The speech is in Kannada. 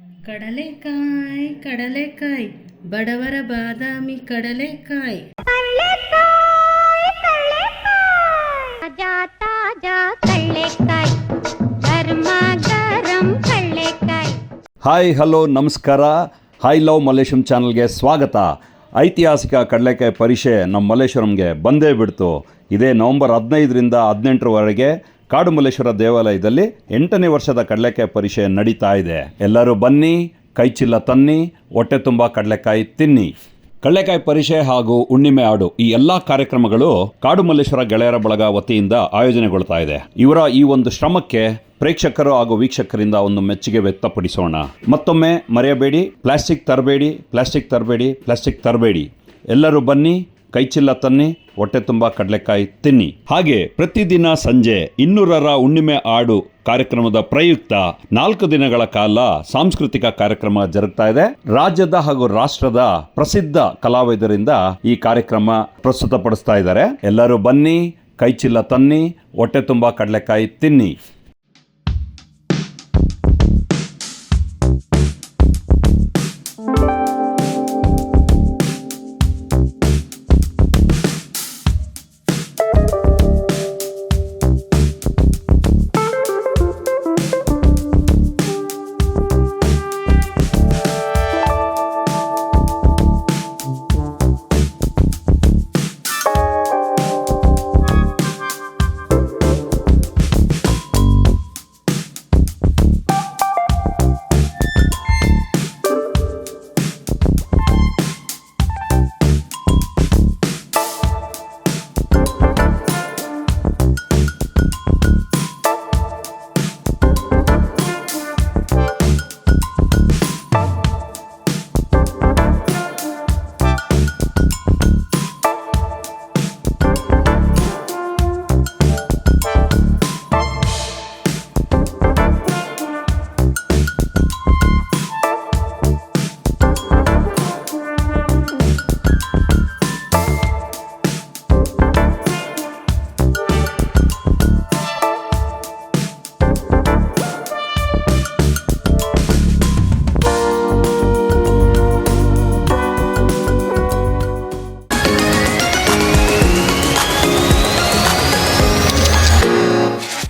ಕಡಲೆಕಾಯಿ ಕಡಲೆಕಾಯಿ ಬಡವರ ಬಾದಾಮಿ ಕಡಲೆಕಾಯಿ. ಹಾಯ್ ಹಲೋ ನಮಸ್ಕಾರ. ಹಾಯ್ ಲವ್ ಮಲ್ಲೇಶ್ವರಂ ಚಾನಲ್ಗೆ ಸ್ವಾಗತ. ಐತಿಹಾಸಿಕ ಕಡಲೆಕಾಯಿ ಪರಿಷೆ ನಮ್ಮ ಮಲ್ಲೇಶ್ವರಂಗೆ ಬಂದೇ ಬಿಡ್ತು. ಇದೇ ನವಂಬರ್ ಹದಿನೈದರಿಂದ ಹದಿನೆಂಟರವರೆಗೆ ಕಾಡು ಮಲ್ಲೇಶ್ವರ ದೇವಾಲಯದಲ್ಲಿ ಎಂಟನೇ ವರ್ಷದ ಕಡಲೆಕಾಯಿ ಪರಿಷೆ ನಡೀತಾ ಇದೆ. ಎಲ್ಲರೂ ಬನ್ನಿ, ಕೈ ಚೀಲ ತನ್ನಿ, ಹೊಟ್ಟೆ ತುಂಬ ಕಡಲೆಕಾಯಿ ತಿನ್ನಿ. ಕಡಲೆಕಾಯಿ ಪರಿಷೆ ಹಾಗೂ ಹುಣ್ಣಿಮೆ ಆಡು ಈ ಎಲ್ಲಾ ಕಾರ್ಯಕ್ರಮಗಳು ಕಾಡುಮಲ್ಲೇಶ್ವರ ಗೆಳೆಯರ ಬಳಗ ವತಿಯಿಂದ ಆಯೋಜನೆಗೊಳ್ತಾ ಇದೆ. ಇವರ ಈ ಒಂದು ಶ್ರಮಕ್ಕೆ ಪ್ರೇಕ್ಷಕರು ಹಾಗೂ ವೀಕ್ಷಕರಿಂದ ಒಂದು ಮೆಚ್ಚುಗೆ ವ್ಯಕ್ತಪಡಿಸೋಣ. ಮತ್ತೊಮ್ಮೆ ಮರೆಯಬೇಡಿ, ಪ್ಲಾಸ್ಟಿಕ್ ತರಬೇಡಿ ಪ್ಲಾಸ್ಟಿಕ್ ತರಬೇಡಿ ಪ್ಲಾಸ್ಟಿಕ್ ತರಬೇಡಿ. ಎಲ್ಲರೂ ಬನ್ನಿ ಕೈಚಿಲ್ಲ ತನ್ನಿ, ಹೊಟ್ಟೆ ತುಂಬ ಕಡಲೆಕಾಯಿ ತಿನ್ನಿ. ಹಾಗೆ ಪ್ರತಿದಿನ ಸಂಜೆ ಇನ್ನೂರರ ಹುಣ್ಣಿಮೆ ಆಡು ಕಾರ್ಯಕ್ರಮದ ಪ್ರಯುಕ್ತ ನಾಲ್ಕು ದಿನಗಳ ಕಾಲ ಸಾಂಸ್ಕೃತಿಕ ಕಾರ್ಯಕ್ರಮ ಜರುಗ್ತಾ ಇದೆ. ರಾಜ್ಯದ ಹಾಗೂ ರಾಷ್ಟ್ರದ ಪ್ರಸಿದ್ಧ ಕಲಾವಿದರಿಂದ ಈ ಕಾರ್ಯಕ್ರಮ ಪ್ರಸ್ತುತಪಡಿಸ್ತಾ ಇದ್ದಾರೆ. ಎಲ್ಲರೂ ಬನ್ನಿ, ಕೈಚಿಲ್ಲ ತನ್ನಿ, ಹೊಟ್ಟೆ ತುಂಬ ಕಡಲೆಕಾಯಿ ತಿನ್ನಿ.